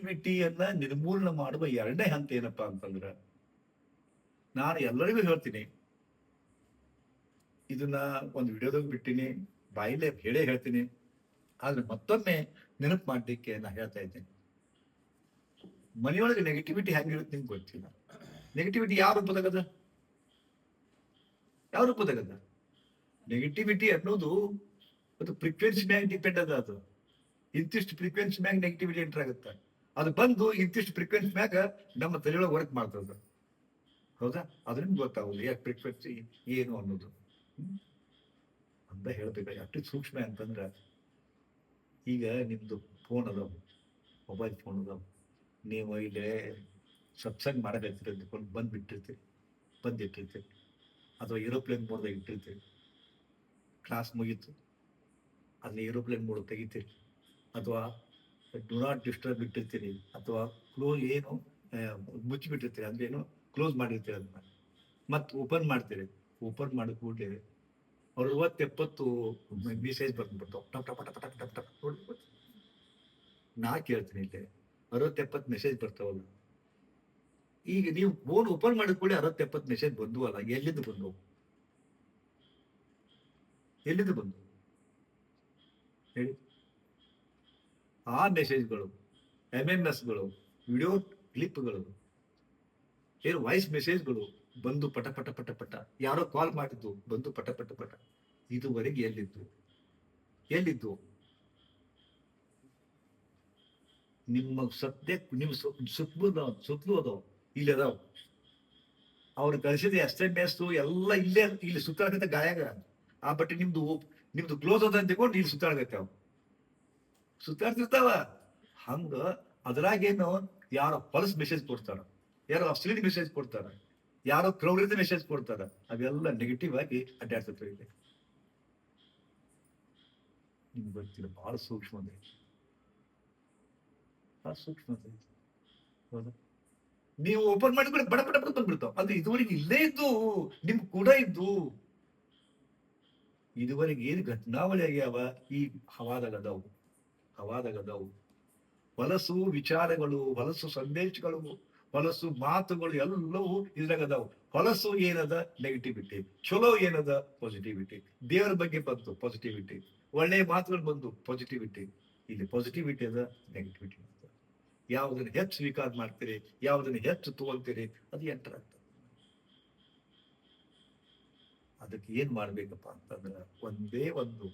ನೆಗೆಟಿವಿಟಿಯನ್ನ ನಿರ್ಮೂಲನೆ ಮಾಡುವ ಎರಡನೇ ಹಂತ ಏನಪ್ಪಾ ಅಂತಂದ್ರ, ನಾನು ಎಲ್ಲರಿಗೂ ಹೇಳ್ತೀನಿ, ಇದನ್ನ ಒಂದು ವಿಡಿಯೋದಾಗ ಬಿಟ್ಟಿನಿ, ಬಾಯಿಲೆ ಹೇಳೇ ಹೇಳ್ತೀನಿ, ಆದ್ರೆ ಮತ್ತೊಮ್ಮೆ ನೆನಪು ಮಾಡ್ಲಿಕ್ಕೆ ನಾ ಹೇಳ್ತಾ ಇದ್ದೇನೆ. ಮನೆಯೊಳಗೆ ನೆಗೆಟಿವಿಟಿ ಹೆಂಗಿರುತ್ತೆ ನಿಮ್ಗೆ ಗೊತ್ತಿಲ್ಲ. ನೆಗೆಟಿವಿಟಿ ಯಾವ ರೂಪದಾಗದ? ಯಾವ ರೂಪದಾಗದ? ನೆಗೆಟಿವಿಟಿ ಅನ್ನೋದು ಅದು ಫ್ರೀಕ್ವೆನ್ಸಿ ಮ್ಯಾಗ ಡಿಪೆಂಡ್ ಅದ ಅದು. ಇಂತಿಷ್ಟು ಫ್ರೀಕ್ವೆನ್ಸಿ ಮ್ಯಾಗ ನೆಗೆಟಿವಿಟಿ ಎಂಟರ್ ಆಗುತ್ತೆ? ಅದು ಬಂದು ಇಂತಿಷ್ಟು ಫ್ರೀಕ್ವೆನ್ಸಿ ಮ್ಯಾಗ ನಮ್ಮ ತಲೆಯೊಳಗೆ ವರ್ಕ್ ಮಾಡ್ತದ. ಹೌದಾ? ಅದರಿಂದ ಗೊತ್ತಾಗೋದು ಯಾಕೆ ಫ್ರೀಕ್ವೆನ್ಸಿ ಏನು ಅನ್ನೋದು. ಅಂತ ಹೇಳ್ಬೇಕು ಅಷ್ಟು ಸೂಕ್ಷ್ಮ ಅಂತಂದ್ರೆ ಈಗ ನಿಮ್ಮದು ಫೋನ್ ಅದಾವ ಮೊಬೈಲ್ ಫೋನ್ ಅದಾವ. ನೀವು ಇಲ್ಲಿ ಸತ್ಸಂಗ್ ಮಾಡಕತ್ತೀರಿ ಅಂದ್ಕೊಂಡು ಬಂದು ಬಿಟ್ಟಿರ್ತಿ ಅಥವಾ ಏರೋಪ್ಲೇನ್ ಮೋಡ್ದಾಗ ಇಟ್ಟಿರ್ತೀರಿ. ಕ್ಲಾಸ್ ಮುಗೀತು. ಅದನ್ನ ಏರೋಪ್ಲೇನ್ ಮೋಡ್ ತೆಗಿತೀರಿ. ಅಥವಾ ಡು ನಾಟ್ ಡಿಸ್ಟರ್ಬ್ ಬಿಟ್ಟಿರ್ತೀರಿ ಅಥವಾ ಕ್ಲೋಸ್ ಏನು ಮುಚ್ಚಿಬಿಟ್ಟಿರ್ತೀರಿ, ಅಂದ್ರೆ ಏನು ಕ್ಲೋಸ್ ಮಾಡಿರ್ತೀರಿ ಅದನ್ನ. ಮತ್ತೆ ಓಪನ್ ಮಾಡ್ತೀರಿ. ಓಪನ್ ಮಾಡಿದ ಕೂಡಲೇ ಅರವತ್ತು ಎಪ್ಪತ್ತು ಮೆಸೇಜ್ ಟಪ್ ನೋಡಿ ನಾ ಕೇಳ್ತೀನಿ ಇಲ್ಲಿ ಅರವತ್ತು ಎಪ್ಪತ್ತು ಮೆಸೇಜ್ ಬರ್ತಾವಲ್ಲ ಈಗ ನೀವು ಫೋನ್ ಓಪನ್ ಮಾಡಿದ ಕೂಡಲೇ ಅರವತ್ತು ಎಪ್ಪತ್ತು ಮೆಸೇಜ್ ಬಂದು ಅಲ್ಲ, ಎಲ್ಲಿಂದ ಬಂದವು? ಎಲ್ಲಿಂದ ಬಂದು ಹೇಳಿ. ಆ ಮೆಸೇಜ್ಗಳು ಎಂ ಎಂ ಎಸ್ಗಳು ವಿಡಿಯೋ ಕ್ಲಿಪ್ಗಳು ಏನು ವಾಯ್ಸ್ ಮೆಸೇಜ್ಗಳು ಬಂದು ಪಟ ಪಟ ಪಟ ಪಟ. ಯಾರೋ ಕಾಲ್ ಮಾಡಿದ್ದು ಬಂದು ಪಟ ಪಟ ಪಟ. ಇದುವರೆಗೆ ಎಲ್ಲಿದ್ದು? ಎಲ್ಲಿದ್ದು? ನಿಮ್ಮ ಸದ್ಯ ನಿಮ್ಮ ಸುತ್ತಲೂ ಸುತ್ತಲೂ ಅದಾವ ಇಲ್ಲಿ ಅದಾವ ಅವ್ರು ಕಳಿಸಿದ ಎಸ್ ಎಸ್ ಎಲ್ಲ ಇಲ್ಲೇ, ಇಲ್ಲಿ ಸುತ್ತಾಡಕತ್ತ ಗಾಯಾಗ. ಆ ಬಟ್ಟೆ ನಿಮ್ದು ನಿಮ್ದು ಕ್ಲೋಸ್ ಅದ ಅಂತ ಇಲ್ಲಿ ಸುತ್ತಾಡಕತ್ತಾವ ಸುತ್ತಾಡ್ತಿರ್ತಾವ. ಹಂಗ ಅದ್ರಾಗೇನು ಯಾರೋ ಪಲ್ಸ್ ಮೆಸೇಜ್ ಕೊಡ್ತಾರ. ಯಾರೋ ಅಶ್ಲೀಲ ಮೆಸೇಜ್ ಕೊಡ್ತಾರ. ಯಾರೋ ಕ್ರೌರಿದ ಮೆಸೇಜ್ ಕೊಡ್ತಾರ. ಅವೆಲ್ಲ ನೆಗೆಟಿವ್ ಆಗಿ ಅಡ್ಡಾಡ್ತಿರ್ತವೆ ಇಲ್ಲಿ. ನಿಮ್ಗೆ ಗೊತ್ತಿಲ್ಲ ಬಹಳ ಸೂಕ್ಷ್ಮತೆ ಬಹಳ ಸೂಕ್ಷ್ಮತೆ ಹೌದಾ? ನೀವು ಓಪನ್ ಮಾಡಿದ್ರೆ ಬಡ ಬಡ ಬಡ ಬಂದ್ಬಿಡ್ತಾವ. ಅದು ಇದುವರೆಗೆ ಇಲ್ಲೇ ಇದ್ದು, ನಿಮ್ ಕೂಡ ಇದ್ದು. ಇದುವರೆಗೆ ಏನು ಘಟನಾವಳಿ ಆಗ್ಯಾವ? ಈ ಹವಾದಾಗ ಅದಾವು. ಅದಾವು ಹೊಲಸು ವಿಚಾರಗಳು ಹೊಲಸು ಸಂದೇಶಗಳು ಹೊಲಸು ಮಾತುಗಳು ಎಲ್ಲವೂ ಇದ್ರಾಗ ಅದಾವು ಹೊಲಸು ಏನದ? ನೆಗೆಟಿವಿಟಿ ಚಲೋ ಏನದ? ಪಾಸಿಟಿವಿಟಿ ದೇವರ ಬಗ್ಗೆ ಬಂತು? ಪಾಸಿಟಿವಿಟಿ ಒಳ್ಳೆ ಮಾತುಗಳು ಬಂತು? ಪಾಸಿಟಿವಿಟಿ ಇಲ್ಲಿ ಪಾಸಿಟಿವಿಟಿ ಅದ ನೆಗೆಟಿವಿಟಿ ಅದ. ಯಾವುದನ್ನು ಹೆಚ್ಚು ಸ್ವೀಕಾರ ಮಾಡ್ತೀರಿ, ಯಾವುದನ್ನು ಹೆಚ್ಚು ತಗೊಳ್ತೀರಿ, ಅದು ಎಂಟರ್ ಆಗ್ತದೆ ಅದಕ್ಕೆ ಏನ್ ಮಾಡ್ಬೇಕಪ್ಪ ಅಂತಂದ್ರೆ, ಒಂದೇ ಒಂದು,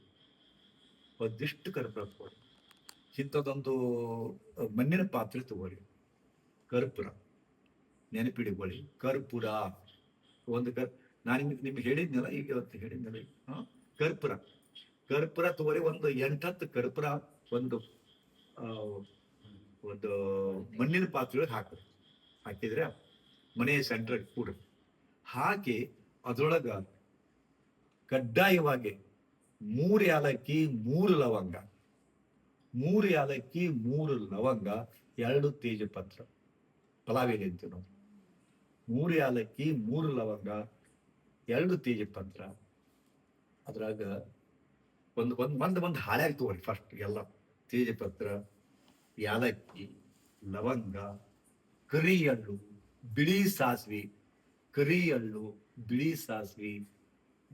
ಒಂದಿಷ್ಟು ತಗೊಳ್ಳಿ ಇಂಥದ್ದೊಂದು ಮಣ್ಣಿನ ಪಾತ್ರೆ ತಗೊಳ್ಳಿ ಕರ್ಪೂರ ನೆನಪಿಡಿಕೊಳ್ಳಿ ಕರ್ಪೂರ. ಒಂದು ಕರ್, ನಾನು ನಿಮ್ಗೆ ನಿಮ್ಗೆ ಹೇಳಿದ್ನಲ್ಲ, ಈಗ ಇವತ್ತು ಹೇಳಿದ್ನಲ್ಲ, ಹಾ? ಕರ್ಪೂರ. ಕರ್ಪೂರ ತಗೊಳ್ಳಿ ಒಂದು ಎಂಟತ್ತು ಕರ್ಪೂರ ಒಂದು ಒಂದು ಮಣ್ಣಿನ ಪಾತ್ರೆಯೊಳಗೆ ಹಾಕ್ರಿ. ಹಾಕಿದ್ರೆ ಮನೆಯ ಸೆಂಟ್ರಿಗೆ ಕೂಡ. ಹಾಕಿ ಅದರೊಳಗ ಕಡ್ಡಾಯವಾಗಿ ಮೂರು ಯಾಲಕ್ಕಿ, ಮೂರು ಲವಂಗ. ಮೂರು ಯಾಲಕ್ಕಿ, ಮೂರು ಲವಂಗ, ಎರಡು ತೇಜಪತ್ರ. ಪಲಾವ್ ಎಲೆ ಅಂತೀವಿ ನಾವು. ಮೂರು ಯಾಲಕ್ಕಿ, ಮೂರು ಲವಂಗ, ಎರಡು ತೇಜಪತ್ರ. ಅದ್ರಾಗ ಒಂದು ಒಂದು ಒಂದು ಒಂದು ಹಾಳ್ಯಾಗ ತಗೊಳ್ಳಿ ಫಸ್ಟ್ ಎಲ್ಲ. ತೇಜಪತ್ರ, ಯಾಲಕ್ಕಿ, ಲವಂಗ ಕರಿ ಹಣ್ಣು ಬಿಳಿ ಸಾಸಿವೆ ಕರಿ ಹಣ್ಣು ಬಿಳಿ ಸಾಸಿವೆ,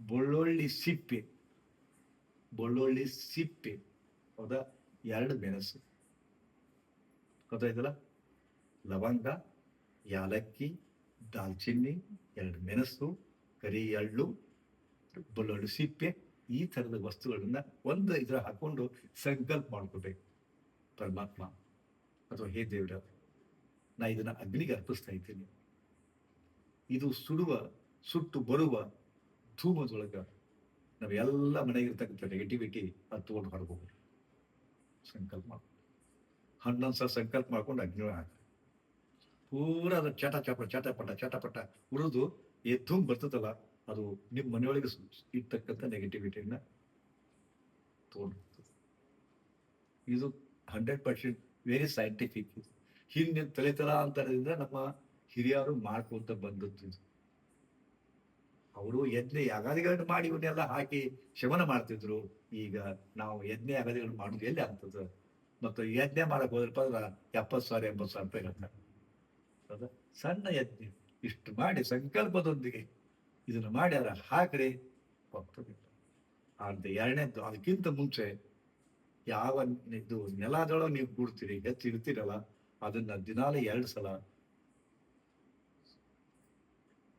ಬೆಳ್ಳುಳ್ಳಿ ಸಿಪ್ಪೆ ಬೆಳ್ಳುಳ್ಳಿ ಸಿಪ್ಪೆ. ಹೌದಾ? ಎರಡು ಮೆಣಸು. ಗೊತ್ತಾಯ್ತಲ್ಲ? ಲವಂಗ, ಯಾಲಕ್ಕಿ, ದಾಲ್ಚಿನ್ನಿ, ಎರಡು ಮೆಣಸು ಕರಿ ಎಳ್ಳು ಬಲ್ಲೊಳ್ಳು ಸಿಪ್ಪೆ ಈ ಥರದ ವಸ್ತುಗಳನ್ನು ಒಂದು ಇದರ ಹಾಕೊಂಡು ಸಂಕಲ್ಪ ಮಾಡ್ಕೋಬೇಕು. ಪರಮಾತ್ಮ ಅಥವಾ ಹೇ ದೇವ್ರ, ನಾ ಇದನ್ನು ಅಗ್ನಿಗೆ ಅರ್ಪಿಸ್ತಾ ಇದ್ದೀನಿ. ಇದು ಸುಡುವ, ಸುಟ್ಟು ಬರುವ ಧೂಮದೊಳಗ ನಾವೆಲ್ಲ ಮನೆಗಿರ್ತಕ್ಕಂಥ ನೆಗೆಟಿವಿಟಿ ಅದು ತೊಗೊಂಡು ಹೊರಗೋಗ್ರಿ ಸಂಕಲ್ಪ ಮಾಡ್ಕೊಂಡು. ಹನ್ನೊಂದು ಸಲ ಸಂಕಲ್ಪ ಮಾಡ್ಕೊಂಡು ಅಗ್ನಿ ಹಾಕಿ ಪೂರ ಅದು ಚಟ ಚಪ ಚಟಪಟ ಚಟಪಟ ಉಳಿದು ಎದ್ದು ಬರ್ತದಲ್ಲ, ಅದು ನಿಮ್ಮ ಮನೆಯೊಳಗೆ ಇರ್ತಕ್ಕಂಥ ನೆಗೆಟಿವಿಟಿಯನ್ನು ತಗೊಂಡು ಇದು ಹಂಡ್ರೆಡ್ ಪರ್ಸೆಂಟ್ ವೆರಿ ಸೈಂಟಿಫಿಕ್ ಹಿಂದಿನ ತಲೆ ತಲಾಂತರದಿಂದ ನಮ್ಮ ಹಿರಿಯರು ಮಾಡ್ಕೊಳ್ತಾ ಬಂದದ್ದು ಇದು. ಅವರು ಯಜ್ಞ ಯಾಗಾದಿಗಳನ್ನು ಮಾಡಿ ಇವನ್ನೆಲ್ಲ ಹಾಕಿ ಶಮನ ಮಾಡ್ತಿದ್ರು. ಈಗ ನಾವು ಯಜ್ಞ ಯಾಗಾದಿಗಳನ್ನು ಮಾಡುದು ಎಲ್ಲಿ ಆಗ್ತದ? ಮತ್ತು ಯಜ್ಞ ಮಾಡಕ್ ಹೋದ್ರಪ್ಪ ಅಂದ್ರೆ ಎಪ್ಪತ್ತು ಸಾವಿರ, ಎಂಬತ್ತು ಸಾವಿರ ರೂಪಾಯಿ ಇರುತ್ತೆ ಹೌದಾ? ಸಣ್ಣ ಯಜ್ಞ ಇಷ್ಟು ಮಾಡಿ ಸಂಕಲ್ಪದೊಂದಿಗೆ ಇದನ್ನು ಮಾಡಿ ಅದ್ರ ಹಾಕ್ರಿ ಹೋಗ್ತದಿಲ್ಲ ಅದು ಎರಡನೇದ್ದು, ಅದಕ್ಕಿಂತ ಮುಂಚೆ ಯಾವ ಇದು ನೆಲದೊಳಗೆ ನೀವು ಕೂಡ್ತೀರಿ ಹೆಚ್ಚು ಇಡ್ತೀರಲ್ಲ, ಅದನ್ನ ದಿನಾಲ ಎರಡು ಸಲ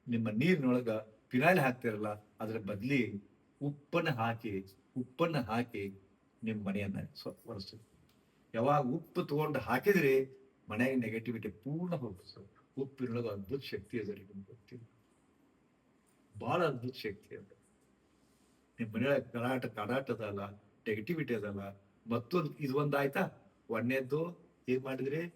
ನಿಮ್ಮ ನೀರಿನೊಳಗ ಫಿನಾಯ್ಲ್ ಹಾಕ್ತಿರಲ್ಲ ಅದ್ರ ಬದ್ಲಿ ಉಪ್ಪನ್ನ ಹಾಕಿ ಉಪ್ಪನ್ನು ಹಾಕಿ ನಿಮ್ಮ ಮನೆಯನ್ನ ಸ್ವ- ಒರೆಸ್ತೀವಿ ಯಾವಾಗ ಉಪ್ಪು ತಗೊಂಡು ಹಾಕಿದ್ರಿ ಮನೆಯ ನೆಗೆಟಿವಿಟಿ ಪೂರ್ಣ ಹೋಗ್ತದೆ. ಉಪ್ಪಿನೊಳಗೆ ಅದ್ಭುತ ಶಕ್ತಿ ಅದ ರೀ ನಿಮ್ಗೆ ಗೊತ್ತಿಲ್ಲ. ಭಾಳ ಅದ್ಭುತ ಶಕ್ತಿ ಅದ. ನಿಮ್ಮ ಮನೆಯೊಳಗೆ ಕರಾಟ ಕರಾಟ ಅದಲ್ಲ ನೆಗೆಟಿವಿಟಿ ಅದಲ್ಲ. ಮತ್ತೊಂದು ಇದು ಒಂದು ಆಯ್ತಾ? ಒಂದನೇದ್ದು ಏನ್ ಮಾಡಿದ್ರಿ?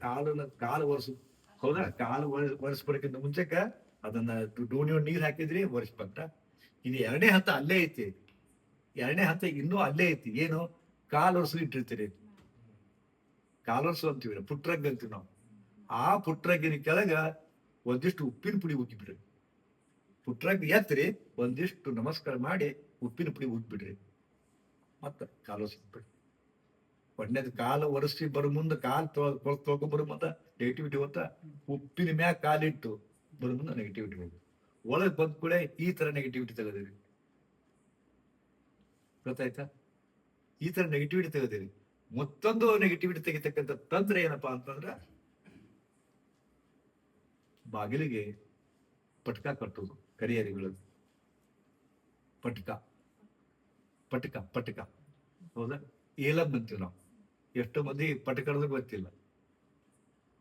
ಕಾಲನ್ನ ಕಾಲು ಒರೆಸು. ಹೌದಾ? ಕಾಲು ಒರೆಸ್ ಒರೆಸ್ಬಿಡಕ್ಕಿಂತ ಮುಂಚೆಕ ಅದನ್ನ ಡೋಣಿ ನೀರ್ ಹಾಕಿದ್ರಿ ಒರೆಸ್ಬಂತ ಇನ್ನು ಎರಡನೇ ಹಂತ ಅಲ್ಲೇ ಐತಿ. ಎರಡನೇ ಹಂತ ಇನ್ನೂ ಅಲ್ಲೇ ಐತಿ. ಏನು? ಕಾಲು ಒರೆಸು ಇಟ್ಟಿರ್ತೀರಿ. ಕಾಲು ಒರೆಸು ಅಂತೀವಿ ಪುಟ್ರಗ್ ಅಂತೀವಿ ನಾವು. ಆ ಪುಟ್ರಗ್ಗಿನ ಕೆಳಗ ಒಂದಿಷ್ಟು ಉಪ್ಪಿನ ಪುಡಿ ಉಗ್ಗಿಬಿಡ್ರಿ. ಪುಟ್ರಗ್ ಎತ್ತರಿ ಒಂದಿಷ್ಟು ನಮಸ್ಕಾರ ಮಾಡಿ ಉಪ್ಪಿನ ಪುಡಿ ಉಗ್ಬಿಡ್ರಿ ಮತ್ತ ಕಾಲು ಒರೆಸ್ಬಿಡ್ರಿ. ಒಣ್ಣೆದ್ ಕಾಲು ಒರೆಸಿ ಬರೋ ಮುಂದೆ, ಕಾಲು ತೊಳ್ಕೊ ಬರೋ ಮುಂದ ನೆಗೆಟಿವಿಟಿ ಹೋತ, ಉಪ್ಪಿನ ಮ್ಯಾಗ ಕಾಲಿಟ್ಟು ಬರೋ ಮುಂದೆ ನೆಗೆಟಿವಿಟಿ ಹೋಗಿ. ಒಳಗೆ ಬಂದ ಕೂಡ ಈ ತರ ನೆಗೆಟಿವಿಟಿ ತೆಗೆದಿರಿ. ಗೊತ್ತಾಯ್ತಾ? ಈ ತರ ನೆಗೆಟಿವಿಟಿ ತೆಗೆದಿರಿ. ಮತ್ತೊಂದು ನೆಗೆಟಿವಿಟಿ ತೆಗಿತಕ್ಕಂಥ ತಂತ್ರ ಏನಪ್ಪಾ ಅಂತಂದ್ರ, ಬಾಗಿಲಿಗೆ ಪಟ್ಕ ಕಟ್ಟೋದು ಕರಿಯರಿಗಳು. ಪಟ್ಕ. ಪಟ್ಕ ಪಟ್ಕ. ಹೌದಾ? ಏಲಂ ಅಂತೀವಿ ನಾವು. ಎಷ್ಟು ಮಂದಿ ಪಟಕಡೋದು ಗೊತ್ತಿಲ್ಲ.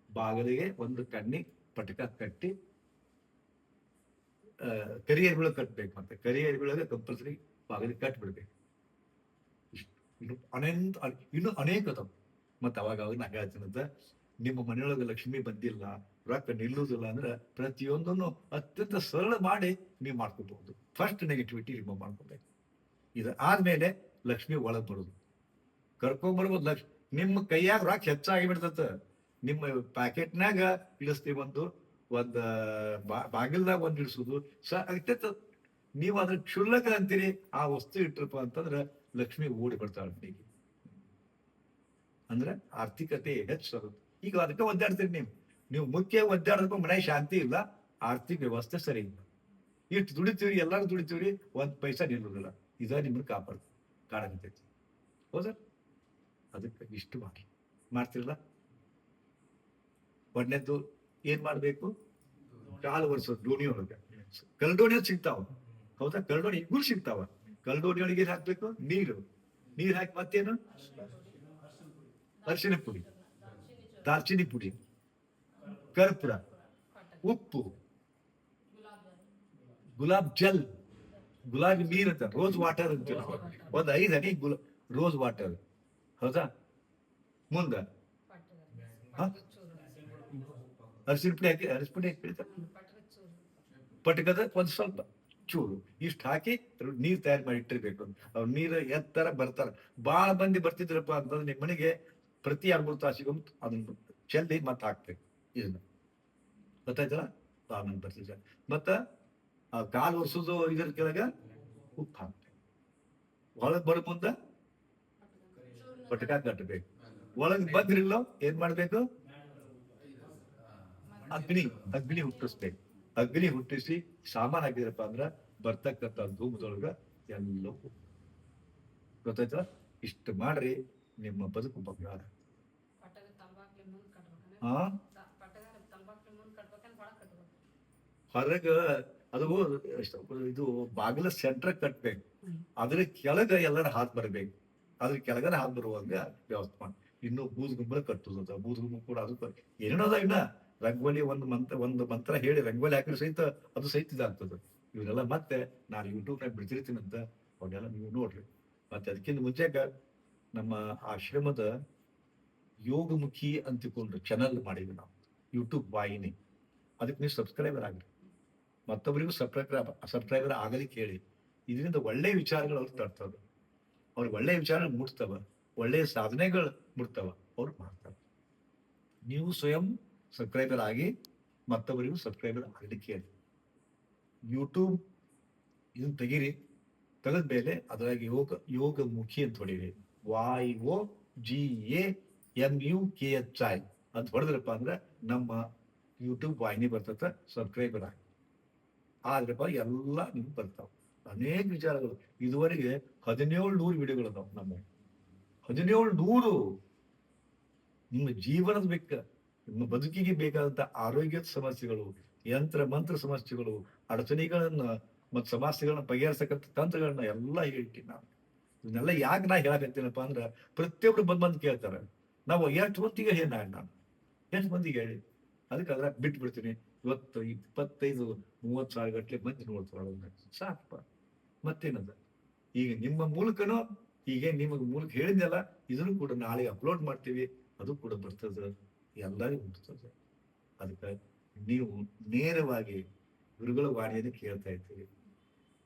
ಬಾಗಿಲಿಗೆ ಒಂದು ಕಣ್ಣಿ ಪಟಕ ಕಟ್ಟಿ ಆ, ಕರಿಯರ್ಗಳು ಕಟ್ಬೇಕು ಮತ್ತೆ ಕರಿಯರ್ಗಳಿಗೆ ಕಂಪಲ್ಸರಿ ಬಾಗಿಲಿಗೆ ಕಟ್ಬಿಡ್ಬೇಕು. ಅನಂತ ಇನ್ನು ಅನೇಕ ಅದಾವ ಮತ್ತೆ ಅವಾಗ ಅವಾಗ ನಾ ಹೇಳ್ತೀನಂತ ನಿಮ್ಮ ಮನೆಯೊಳಗೆ ಲಕ್ಷ್ಮಿ ಬಂದಿಲ್ಲ ರೊಕ್ಕ ನಿಲ್ಲುವುದಿಲ್ಲ ಅಂದ್ರೆ ಪ್ರತಿಯೊಂದನ್ನು ಅತ್ಯಂತ ಸರಳ ಮಾಡಿ ನೀವು ಮಾಡ್ಕೋಬಹುದು. ಫಸ್ಟ್ ನೆಗೆಟಿವಿಟಿ ರಿಮೂವ್ ಮಾಡ್ಕೋಬೇಕು. ಇದು ಆದ್ಮೇಲೆ ಲಕ್ಷ್ಮಿ ಒಳಗೆ ಬರುದು. ಕರ್ಕೊಂಡ್ ಲಕ್ಷ್ಮಿ. ಲಕ್ಷ ನಿಮ್ಮ ಕೈಯಾಗ ರೊಕ್ಕ ಹೆಚ್ಚಾಗಿ ಬಿಡ್ತತ ನಿಮ್ಮ ಪ್ಯಾಕೆಟ್ನಾಗ ಇಳಿಸ್ತೀವಿ ಒಂದು, ಒಂದ್ ಬಾಗಿಲ್ದಾಗ ಒಂದ್ ಇಳಿಸುದು. ಸ ಆಗ್ತೈತ ನೀವು ಅದ್ರ ಕ್ಷುಲ್ಲಕ ಅಂತೀರಿ, ಆ ವಸ್ತು ಇಟ್ರಪ್ಪ ಅಂತಂದ್ರ ಲಕ್ಷ್ಮಿ ಓಡಿ ಬಿಡ್ತಾಳ ಅಂದ್ರೆ ಆರ್ಥಿಕತೆ ಹೆಚ್ಚಾಗುತ್ತೆ ಈಗ ಅದಕ್ಕೆ ಒದ್ದಾಡ್ತೀರಿ ನೀವು. ನೀವು ಮುಖ್ಯ ಒದ್ದಾಡೋದಕ್ಕೂ ಮನೆ ಶಾಂತಿ ಇಲ್ಲ, ಆರ್ಥಿಕ ವ್ಯವಸ್ಥೆ ಸರಿ ಇಲ್ಲ. ಇಷ್ಟು ದುಡಿತೀವ್ರಿ, ಎಲ್ಲಾರು ದುಡಿತೀವ್ರಿ, ಒಂದ್ ಪೈಸಾ ನಿಲ್ಲುದಿಲ್ಲ. ಇದ ನಿಮ್ಮನ್ನ ಕಾಪಾಡ್ತದೆ. ಕಾಡಂತೈತಿ ಹೌದಾ? ಅದಕ್ಕೆ ಇಷ್ಟು ಮಾಡಿ ಮಾಡ್ತಿರಲ್ಲ ಒಂದನೇದ್ದು ಏನ್ ಮಾಡ್ಬೇಕು? ಕಾಲು ಒರೆಸೋದು ಡೋಣಿ ಒಳಗೆ. ಕಲ್ಡೋಣಿ ಸಿಗ್ತಾವ. ಹೌದಾ? ಕಲ್ಡೋಣಿ ಇಬ್ಬರು ಸಿಗ್ತಾವ. ಕಲ್ಡೋಣಿ ಒಳಗೆ ಏನ್ ಹಾಕ್ಬೇಕು? ನೀರು. ನೀರ್ ಹಾಕಿ ಮತ್ತೇನು? ಅರಿಶಿನ ಪುಡಿ. ದಾಲ್ಚಿನ್ನಿ ಪುಡಿ. ಕರ್ಪೂರ. ಉಪ್ಪು. ಗುಲಾಬ್ ಜಲ್. ಗುಲಾಬಿ ನೀರ್ ಅಂತ ರೋಸ್ ವಾಟರ್ ಅಂತ ಒಂದ್ ಐದ್ ಹನಿ ಗುಲಾ, ರೋಸ್ ವಾಟರ್. ಹೌದಾ? ಮುಂದ? ಹ? ಅರಿಶಿನ ಪುಡಿ ಹಾಕಿ ಪುಡಿ ಹಾಕಿ ಪಟಕದ ಒಂದು ಸ್ವಲ್ಪ ಚೂರು. ಇಷ್ಟು ಹಾಕಿ ನೀರ್ ತಯಾರು ಮಾಡಿ ಇಟ್ಟಿರ್ಬೇಕು. ಅವ್ರು ನೀರು ಎತ್ತರ ಬರ್ತಾರ. ಭಾಳ ಮಂದಿ ಬರ್ತಿದ್ರಪ್ಪ ಅಂತಂದ್ರೆ ನಿಮ್ಮ ಮನೆಗೆ ಪ್ರತಿ ಮೂರು ತಾಸಿಗೊಮ್ಮೆ ಅದನ್ನ ಚೆಲ್ಲಿ ಮತ್ತೆ ಹಾಕ್ಬೇಕು. ಇದನ್ನ ಗೊತ್ತಾಯ್ತಲ್ಲ? ಆಮೇಲೆ ಬರ್ತಿದ್ದ ಮತ್ತ ಆ ಕಾಲು ಒರೆಸೋದು ಇದ್ರ ಕೆಳಗೆ ಉಪ್ಪು ಹಾಕ್ಬೇಕು. ಒಳಗೆ ಬರೋ ಮುಂದ ಪಟಕ ಕಟ್ಟಬೇಕು ಒಳಗ್ ಬಂದ್ರಿಲ್ಲ ಏನ್ ಮಾಡ್ಬೇಕು? ಅಗ್ನಿ ಅಗ್ನಿ ಹುಟ್ಟಿಸ್ಬೇಕು. ಅಗ್ನಿ ಹುಟ್ಟಿಸಿ ಸಾಮಾನ್ ಹಾಕಿದ್ರಪ್ಪ ಅಂದ್ರ ಬರ್ತಕ್ಕಂತ ಧೂಮದೊಳಗ ಎಲ್ಲವೂ ಗೊತ್ತಾಯ್ತಾ? ಇಷ್ಟು ಮಾಡ್ರಿ, ನಿಮ್ಮ ಬದುಕು ಬಂಗಾರ. ಹಾ ಹೊರಗ ಅದು ಇದು ಬಾಗಿಲ ಸೆಂಟ್ರ್ ಕಟ್ಬೇಕು. ಅದ್ರ ಕೆಳಗ ಎಲ್ಲರ ಹಾತ್ ಬರ್ಬೇಕು. ಅದ್ರ ಕೆಳಗನ ಹಾತ್ ಬರುವಂಗ ವ್ಯವಸ್ಥೆ ಮಾಡಿ. ಇನ್ನು ಬೂದ್ ಕಟ್ಟುದು ಕಟ್ಟುದ ಬೂದ್ ಗುಂಬ ಕೂಡ ಅದು ಏನೇನದ ಇನ್ನ? ರಂಗೋಲಿ ಒಂದು ಮಂತ್ರ ಒಂದು ಮಂತ್ರ ಹೇಳಿ ರಂಗೋಲಿ ಹಾಕಿದ್ರೆ ಸಹಿತ ಅದು ಸಹಿತ ಇದಾಗ್ತದೆ. ಇವರೆಲ್ಲ ಮತ್ತೆ ನಾನು ಯೂಟ್ಯೂಬ್ ನಾಗ ಬಿಡ್ತಿರ್ತೀನಿ ಅಂತ ಅವನ್ನೆಲ್ಲ ನೀವು ನೋಡ್ರಿ. ಮತ್ತೆ ಅದಕ್ಕಿಂತ ಮುಂಚೆಗ ನಮ್ಮ ಆಶ್ರಮದ ಯೋಗಮುಖಿ ಅಂತಿಕೊಂಡು ಚಾನಲ್ ಮಾಡಿದ್ವಿ ನಾವು. ಯೂಟ್ಯೂಬ್ ವಾಹಿನಿ. ಅದಕ್ಕೆ ನೀವು ಸಬ್ಸ್ಕ್ರೈಬರ್ ಆಗ್ರಿ. ಮತ್ತೊಬ್ಬರಿಗೂ ಸಬ್ಸ್ಕ್ರೈಬರ್ ಸಬ್ಸ್ಕ್ರೈಬರ್ ಆಗಲಿ ಕೇಳಿ ಇದರಿಂದ ಒಳ್ಳೆ ವಿಚಾರಗಳು ಅವ್ರು ತರ್ತವೆ ಅವ್ರಿಗೆ ಒಳ್ಳೆ ವಿಚಾರ ಮುಟ್ತವ ಒಳ್ಳೆಯ ಸಾಧನೆಗಳು ಮುಟ್ತವ ಅವ್ರು ಮಾಡ್ತಾರೆ. ನೀವು ಸ್ವಯಂ ಸಬ್ಸ್ಕ್ರೈಬರ್ ಆಗಿ ಮತ್ತೊಬ್ಬರಿಗೂ ಸಬ್ಸ್ಕ್ರೈಬರ್ ಆಗಲಿಕ್ಕೆ ಯೂಟ್ಯೂಬ್ ಇದನ್ನು ತೆಗೀರಿ ತೆಗೆದ ಮೇಲೆ ಅದ್ರಾಗ ಯೋಗ ಯೋಗ ಮುಖಿ ಅಂತ ಹೊಡೀರಿ. Y O G A M U K H I ಅಂತ ಹೊಡೆದ್ರಪ್ಪ ಅಂದ್ರೆ ನಮ್ಮ ಯೂಟ್ಯೂಬ್ ವಾಹಿನಿ ಬರ್ತೈತೆ, ಸಬ್ಸ್ಕ್ರೈಬರ್ ಆಗಿ. ಆದ್ರಪ್ಪ ಎಲ್ಲ ನಿಮ್ಗೆ ಬರ್ತಾವ. ಅನೇಕ ವಿಚಾರಗಳು. ಇದುವರೆಗೆ ಹದಿನೇಳು ನೂರು ವಿಡಿಯೋಗಳು ಅದಾವ ನಮ್ಮ. ಹದಿನೇಳು ನೂರು ನಿಮ್ಮ ಜೀವನದ ಬೆಕ್ಕ ನಿಮ್ಮ ಬದುಕಿಗೆ ಬೇಕಾದಂತ ಆರೋಗ್ಯದ ಸಮಸ್ಯೆಗಳು, ಯಂತ್ರ, ಮಂತ್ರ ಸಮಸ್ಯೆಗಳು, ಅಡಚಣೆಗಳನ್ನ ಮತ್ತು ಸಮಸ್ಯೆಗಳನ್ನ ಬಗೆಹರಿಸಕ್ಕಂಥ ತಂತ್ರಗಳನ್ನ ಎಲ್ಲ ಹೇಳ್ತೀನಿ ನಾನು. ಇದನ್ನೆಲ್ಲ ಯಾಕೆ ನಾ ಹೇಳಕತ್ತೀನಪ್ಪ ಅಂದ್ರೆ, ಪ್ರತಿಯೊಬ್ರು ಬಂದ್ ಬಂದು ಕೇಳ್ತಾರೆ. ನಾವು ಎಷ್ಟು ಹೊತ್ತಿಗೆ ಹೇಳಿ ನಾನು? ಎಷ್ಟು ಮಂದಿಗೆ ಹೇಳಿ? ಅದಕ್ಕೆ ಅದ್ರ ಬಿಟ್ಟು ಬಿಡ್ತೀನಿ ಇವತ್ತು ಇಪ್ಪತ್ತೈದು, ಮೂವತ್ತು ಸಾವಿರ ಗಟ್ಟಲೆ ಮಂದಿ ನೋಡ್ತಾರೆ ಸಾಕಪ್ಪ. ಮತ್ತೇನದ ಈಗ ನಿಮ್ಮ ಮೂಲಕನೂ, ಹೀಗೆ ನಿಮಗೆ ಮೂಲಕ ಹೇಳಿದ್ನಲ್ಲ, ಇದನ್ನು ಕೂಡ ನಾಳೆ ಅಪ್ಲೋಡ್ ಮಾಡ್ತೀವಿ, ಅದು ಕೂಡ ಬರ್ತದೆ ಎಲ್ಲರಿಗೂ ಸರ್. ಅದಕ್ಕೆ ನೀವು ನೇರವಾಗಿ ಗುರುಗಳ ವಾಣಿಯನ್ನು ಕೇಳ್ತಾ ಇರ್ತೀವಿ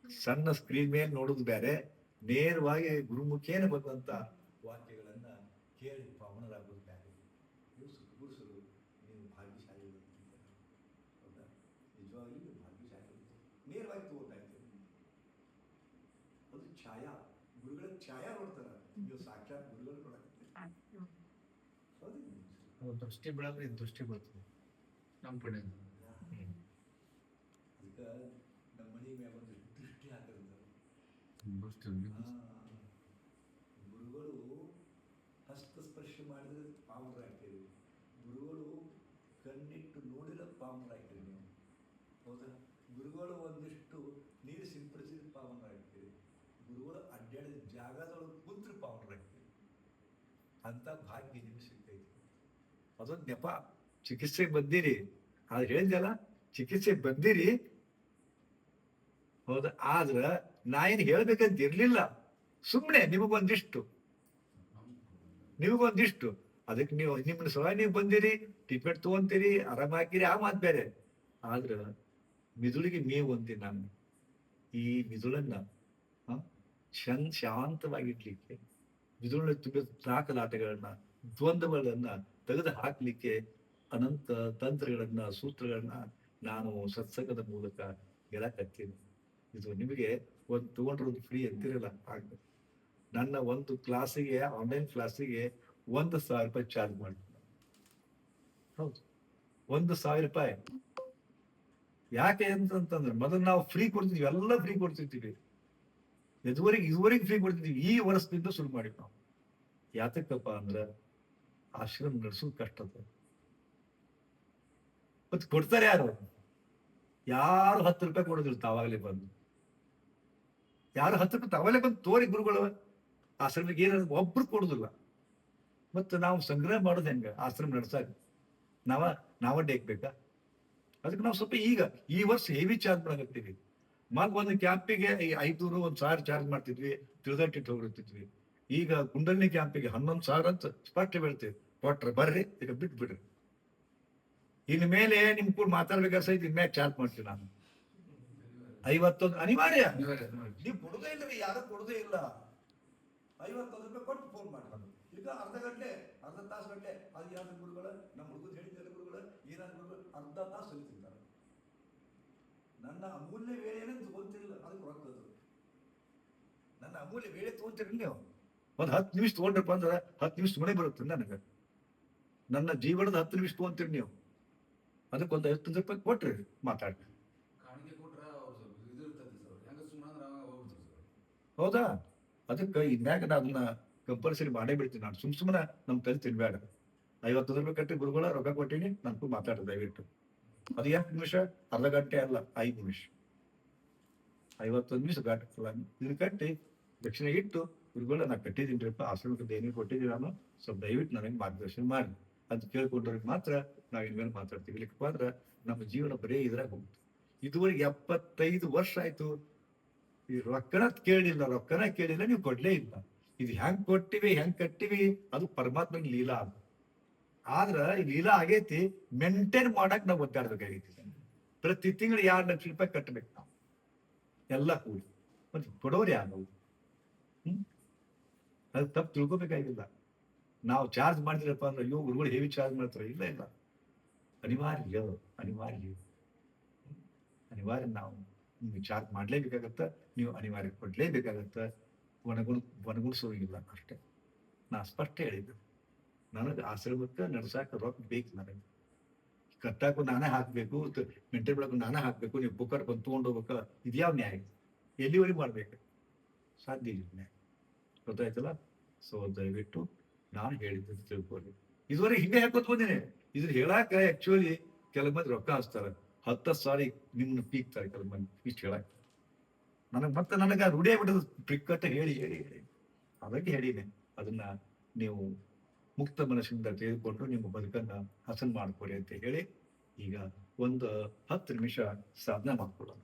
ಸಣ್ಣ ಸ್ಕ್ರೀನ್ ಮೇಲೆ ನೋಡೋದು ಬೇರೆ, ನೇರವಾಗಿ ಗುರುಮುಖೇನ ಬಂದಂತ ವಾಕ್ಯಗಳನ್ನ ಕೇಳಿ ಪವನರಾಗೋದು ಬೇರೆ ನೀವು ಸುಖಪುರುಷರು ನೀವು ಭಾಗ್ಯಶಾಲಿ ಹೌದಾ ನಿಜವಾಗಿಯೂ ನೀವು ಭಾಗ್ಯಶಾಲಿ ನೇರವಾಗಿ ತಗೋತಾ ಇದ್ದೀವಿ ಅದು ಛಾಯಾ ಗುರುಗಳ ಛಾಯಾ ನೋಡ್ತಾರ ನೀವು ಸಾಕ್ಷಾತ್ ಗುರುಗಳು? ಅದು ದೃಷ್ಟಿ ಬೆಳೆದ್ರೆ ಇದು ದೃಷ್ಟಿ ಬರ್ತದೆ ನಮ್ಮ ಕಡೆ ಅದಕ್ಕೆ ನಮ್ಮ ಮನೆ ಮ್ಯಾಗ ಒಂದು ದೃಷ್ಟಿ ಹಾಕಿರ್ತಾರೆ. ದೃಷ್ಟಿ ಗುರುಗಳು ಹಸ್ತಸ್ಪರ್ಶ ಮಾಡಿದ್ರೆ ಪಾಮರಾಗ್ತೀವಿ ಗುರುಗಳು ಕಣ್ಣಿಟ್ಟು ನೋಡಿದ್ರೆ ಪಾಮರಾಗ್ತೀವಿ ನೀವು ಹೌದಾ ಗುರುಗಳು ಒಂದಿಷ್ಟು ನೀರು ಸಿಂಪಡಿಸಿದ್ರೆ ಪಾವನರಾಗ್ತೀವಿ ಗುರುಗಳು ಅಡ್ಡಾಡಿದ ಜಾಗದೊಳಗೆ ಕುಂತ್ರೆ ಪಾವನರಾಗ್ತೀವಿ ಅಂತ ಭಾಗ್ಯ ನಿಮ್ಗೆ ಸಿಗ್ತೈತಿ ಅದೊಂದು ನೆಪ ಚಿಕಿತ್ಸೆ ಬಂದಿರಿ. ಅದು ಹೇಳಿದ್ಯಲ್ಲ ಚಿಕಿತ್ಸೆ ಬಂದಿರಿ. ಹೌದ ಆದ್ರ ನಾ ಏನು ಹೇಳ್ಬೇಕಂತ ಇರ್ಲಿಲ್ಲ. ಸುಮ್ಮನೆ ನಿಮಗೊಂದಿಷ್ಟು ನಿಮಗೊಂದಿಷ್ಟು ಅದಕ್ಕೆ ನೀವು ನಿಮ್ಮ ಸಲ ನೀವು ಬಂದಿರಿ ಟ್ರೀಟ್ಮೆಂಟ್ ತಗೊಂತೀರಿ ಆರಾಮಾಗಿರಿ ಆ ಮಾತು ಬೇರೆ. ಆದ್ರ ಮಿದುಳಿಗೆ ಮೇವು ಅಂತೀನಿ ನಾನು. ಈ ಮಿದುಳನ್ನ ಹ, ಶಂ ಶಾಂತವಾಗಿಡ್ಲಿಕ್ಕೆ ಮಿದುಳಿನ ತುಂಬಿದ ತಾಕಲಾಟಗಳನ್ನ ದ್ವಂದ್ವಗಳನ್ನ ತೆಗೆದು ಹಾಕ್ಲಿಕ್ಕೆ ಅನಂತ ತಂತ್ರಗಳನ್ನ, ಸೂತ್ರಗಳನ್ನ ನಾನು ಸತ್ಸಂಗದ ಮೂಲಕ ಹೇಳಕತ್ತೀನಿ ಇದು ನಿಮಗೆ ಒಂದು ತಗೊಂಡ್ರೆ ಒಂದು ಫ್ರೀ ಅಂತಿರಲ್ಲ? ಹಾಗೆ. ನನ್ನ ಒಂದು ಕ್ಲಾಸಿಗೆ ಆನ್ಲೈನ್ ಕ್ಲಾಸಿಗೆ ಒಂದು ಸಾವಿರ ರೂಪಾಯಿ ಚಾರ್ಜ್ ಮಾಡ್ತೀನಿ. ಹೌದು. ಒಂದು ಸಾವಿರ ರೂಪಾಯಿ. ಯಾಕೆ ಅಂತಂತಂದ್ರೆ ಮೊದಲು ನಾವು ಫ್ರೀ ಕೊಡ್ತಿದ್ವಿ, ಎಲ್ಲ ಫ್ರೀ ಕೊಡ್ತಿರ್ತೀವಿ ಇದುವರೆಗೆ ಇದುವರೆಗೆ ಫ್ರೀ ಕೊಡ್ತಿದ್ವಿ ಈ ವರ್ಷದಿಂದ ಶುರು ಮಾಡಿ ನಾವು. ಯಾತಕ್ಕಪ್ಪ ಅಂದ್ರೆ ಆಶ್ರಮ ನಡೆಸೋದು ಕಷ್ಟ ಮತ್ತೆ ಕೊಡ್ತಾರೆ ಯಾರು? ಯಾರು ಹತ್ತು ರೂಪಾಯಿ ಕೊಡೋದಿಲ್ಲ, ತಾವಾಗಲೇ ಬಂದು. ಯಾರು ಹತ್ತು ರೂಪಾಯಿ ತಾವಾಗಲೇ ಬಂದು ತೋರಿ ಗುರುಗಳು ಆಶ್ರಮಕ್ಕೆ ಏನಾದ್ರು ಒಬ್ರು ಕೊಡೋದಿಲ್ಲ. ಮತ್ತೆ ನಾವು ಸಂಗ್ರಹ ಮಾಡೋದು ಹೆಂಗ? ಆಶ್ರಮ ನಡ್ಸಾಕ. ನಾವ ನಾವ ಡೇಕ್ಬೇಕಾ ಅದಕ್ಕೆ ನಾವು ಸ್ವಲ್ಪ ಈಗ, ಈ ವರ್ಷ ಹೆವಿ ಚಾರ್ಜ್ ಮಾಡಕತ್ತೀವಿ. ಮಗ್ ಒಂದು ಕ್ಯಾಂಪಿಗೆ ಐದುನೂರು ಒಂದ್ ಸಾವಿರ ಚಾರ್ಜ್ ಮಾಡ್ತಿದ್ವಿ ತಿಳಿದಟ್ಟಿಟ್ಟು ಹೋಗಿರ್ತಿದ್ವಿ ಈಗ ಕುಂಡಲಿನಿ ಕ್ಯಾಂಪಿಗೆ ಹನ್ನೊಂದು ಸಾವಿರ ಅಂತ ಸ್ಪಷ್ಟ ಬೀಳ್ತೀವಿ ಕೊಟ್ರೆ ಬರ್ರಿ ಈಗ ಬಿಟ್ಟು ಬಿಡ್ರಿ ಇನ್ ಮೇಲೆ ನಿಮ್ ಕೂಡ ಮಾತಾಡ್ಬೇಕಾದ್ರೆ ಸಹಿತ ಇನ್ಮ್ಯಾಗ ಚಾರ್ಜ್ ಮಾಡ್ತೀನಿ ನಾನು. ಐವತ್ತೊಂದು ಅನಿವಾರ್ಯ. ನೀವು ಕೊಡುದೇ ಇಲ್ಲ ಯಾರು ಕೊಡೋದೇ ಇಲ್ಲ. ಐವತ್ತೊಂದು ರೂಪಾಯಿ ಕೊಟ್ಟು ಫೋನ್ ಮಾಡ್ತಾರೆ. ಈಗ ಅರ್ಧ ಗಂಟೆ ಅರ್ಧ ತಾಸು ಗಂಟೆ ಅದು ಯಾವ್ದು ಗುರುಗಳು? ನಮ್ಮ ಹುಡುಗರು ಹೇಳಿದ್ದಾರೆ ಗುರುಗಳು? ಏನಾದ್ರು ಗುರುಗಳು? ಅರ್ಧ ತಾಸು. ನನ್ನ ಅಮೂಲ್ಯ ವೇಳೆಯನ್ನು ತಗೊಂತಿರಲಿಲ್ಲ ಅದಕ್ಕೆ ರೊಕ್ಕ ಅದು ನನ್ನ ಅಮೂಲ್ಯ ವೇಳೆ ತಗೊಂತಿರಲಿ ನೀವು. ಒಂದು ಹತ್ತು ನಿಮಿಷ ತಗೊಂಡ್ರಪ್ಪ ಅಂದ್ರೆ ಹತ್ತು ನಿಮಿಷ ಮನೆ ಬರುತ್ತೆ ನನಗೆ. ನನ್ನ ಜೀವನದ ಹತ್ತು ನಿಮಿಷ ತಗೊಂತೀರಿ ನೀವು. ಅದಕ್ಕೆ ಒಂದು ಐವತ್ತು ರೂಪಾಯಿ ಕೊಟ್ರಿ ಮಾತಾಡ್ರಿ ಹೌದಾ? ಅದಕ್ಕೆ ಇನ್ಯಾಗ ನಾ ಅದನ್ನ ಕಂಪಲ್ಸರಿ ಮಾಡೇ ಬಿಡ್ತೀನಿ ನಾನು. ಸುಮ್ ಸುಮ್ಮನೆ ನಮ್ಮ ತಲೆ ತಿನ್ಬೇಡ ಐವತ್ತು ರೂಪಾಯಿ ಕಟ್ಟಿ ಗುರುಗಳ ರೊಕ್ಕ ಕೊಟ್ಟಿನಿ ನನ್ಗೂ ಮಾತಾಡ್ರಿ ದಯವಿಟ್ಟು. ಅದು ಎಷ್ಟು ನಿಮಿಷ? ಅರ್ಧ ಗಂಟೆ ಅಲ್ಲ, ಐದು ನಿಮಿಷ. ಐವತ್ತೊಂದು ನಿಮಿಷ ಘಾಟ ಇದನ್ನು ಕಟ್ಟಿ ದಕ್ಷಿಣ ಇಟ್ಟು ಗುರುಗಳ ನಾ ಕಟ್ಟಿದ್ದೀನಿ ರೀಪ್ಪ ಆಶ್ರಮಕ್ಕೆ ಏನೇನು ಕೊಟ್ಟಿದ್ದೀನಿ ನಾನು, ಸ್ವಲ್ಪ ದಯವಿಟ್ಟು ನನಗೆ ಮಾರ್ಗದರ್ಶನ ಮಾಡಿ. ಅಂತ ಕೇಳ್ಕೊಂಡ್ರಿಗೆ ಮಾತ್ರ ನಾವು ಇನ್ಮೇಲೆ ಮಾತಾಡ್ತೀವಿ. ಇಲ್ಲಕ್ಕಪ್ಪ ಅಂದ್ರೆ ನಮ್ಮ ಜೀವನ ಬರೀ ಇದ್ರಾಗ ಹೋಗ್ತು ಇದುವರೆಗೆ ಎಪ್ಪತ್ತೈದು ವರ್ಷ ಆಯ್ತು. ಈ ರೊಕ್ಕನ ಕೇಳಿಲ್ಲ ರೊಕ್ಕನ ಕೇಳಿಲ್ಲ, ನೀವು ಕೊಡ್ಲೇ ಇಲ್ಲ. ಇದು ಹೆಂಗ್ ಕೊಟ್ಟಿವಿ, ಹೆಂಗ್ ಕಟ್ಟಿವಿ, ಅದು ಪರಮಾತ್ಮನ ಲೀಲಾ ಅದು ಆದ್ರ ಈ ಇಲ್ಲ ಆಗೈತಿ ಮೇಂಟೈನ್ ಮಾಡಕ್ ನಾವು ಒದ್ದಾಡ್ಬೇಕಾಗೈತಿ ಪ್ರತಿ ತಿಂಗಳು ಎರಡು ಲಕ್ಷ ರೂಪಾಯಿ ಕಟ್ಟಬೇಕು ನಾವು. ಎಲ್ಲ ಕೂಡಿ. ಮತ್ತೆ ಕೊಡೋರು ಯಾರು ನಾವು? ಹ್ಮ್? ಅದು ತಪ್ಪು ತಿಳ್ಕೊಬೇಕಾಗಿಲ್ಲ. ನಾವು ಚಾರ್ಜ್ ಮಾಡಿದ್ರಪ್ಪ ಅಂದ್ರೆ ಅಯ್ಯೋ, ಗುರುಗಳು ಹೆವಿ ಚಾರ್ಜ್ ಮಾಡ್ತಾರೆ. ಇಲ್ಲ ಇಲ್ಲ. ಅನಿವಾರ್ಯ ಅನಿವಾರ್ಯ. ಅನಿವಾರ್ಯ ನಾವು ನಿಮ್ಗೆ ಚಾರ್ಜ್ ಮಾಡ್ಲೇಬೇಕಾಗತ್ತ. ನೀವು ಅನಿವಾರ್ಯ ಕೊಡ್ಲೇಬೇಕಾಗತ್ತ. ಒಣಗುಣ ಒಣಗುಣಿಸೋಗಿಲ್ಲ ಅಷ್ಟೇ. ನಾ ಸ್ಪಷ್ಟ ಹೇಳಿದ್ದೆ. ನನಗೆ ಆಶ್ರಮಕ್ಕೆ ನಡ್ಸಾಕ ರೊಕ್ಕ ಬೇಕು ನನಗೆ. ಕಟ್ಟಾಕು ನಾನೇ ಹಾಕ್ಬೇಕು ಮೆಂಟೇನ್ ಮಾಡಕ್ಕೂ ನಾನೇ ಹಾಕ್ಬೇಕು, ನೀವು ಬುಕ್ಕರ್ ಬಂದು ತೊಗೊಂಡು ಹೋಗ್ಬೇಕಲ್ಲ ಇದ್ಯಾವ ನ್ಯಾಯ? ಎಲ್ಲಿವರೆಗೆ ಮಾಡ್ಬೇಕು? ಸಾಧ್ಯ ಇಲ್ಲ ನ್ಯಾಯ. ಗೊತ್ತಾಯ್ತಲ್ಲ? ಸೊ ದಯವಿಟ್ಟು ನಾನು ಹೇಳಿದ್ದು ತಿಳ್ಕೊಳ್ಳಿ. ಇದುವರೆಗೆ ಹಿಂಗೆ ಹಾಕೋತ್ ಬಂದಿನಿ? ಇದ್ರ ಹೇಳಾಕ ಆಕ್ಚುಲಿ ಕೆಲವು ಮಂದಿ ರೊಕ್ಕ ಹಚ್ತಾರೆ ಹತ್ತ ಸಾರಿ ನಿಮ್ಮನ್ನ ಪೀಕ್ತಾರೆ ಕೆಲವು ಮಂದಿ, ಇಷ್ಟು ಹೇಳಾಕ. ನನಗೆ ಮತ್ತೆ ನನಗೆ ರೂಢಿ ಆಗ್ಬಿಟ್ಟದು ಟ್ರಿಕ್ಕಟ್ಟ ಹೇಳಿ ಹೇಳಿ ಹೇಳಿ. ಅದಕ್ಕೆ ಹೇಳಿದೆ. ಅದನ್ನ ನೀವು ಮುಕ್ತ ಮನಸ್ಸಿಂದ ತೆಗೆದುಕೊಂಡು ನಿಮ್ಮ ಬದುಕನ್ನ ಹಸನ್ ಮಾಡ್ಕೊಡಿ ಅಂತ ಹೇಳಿ ಈಗ ಒಂದು ಹತ್ತು ನಿಮಿಷ ಸಾಧನೆ ಮಾಡ್ಕೊಳ್ಳೋಣ.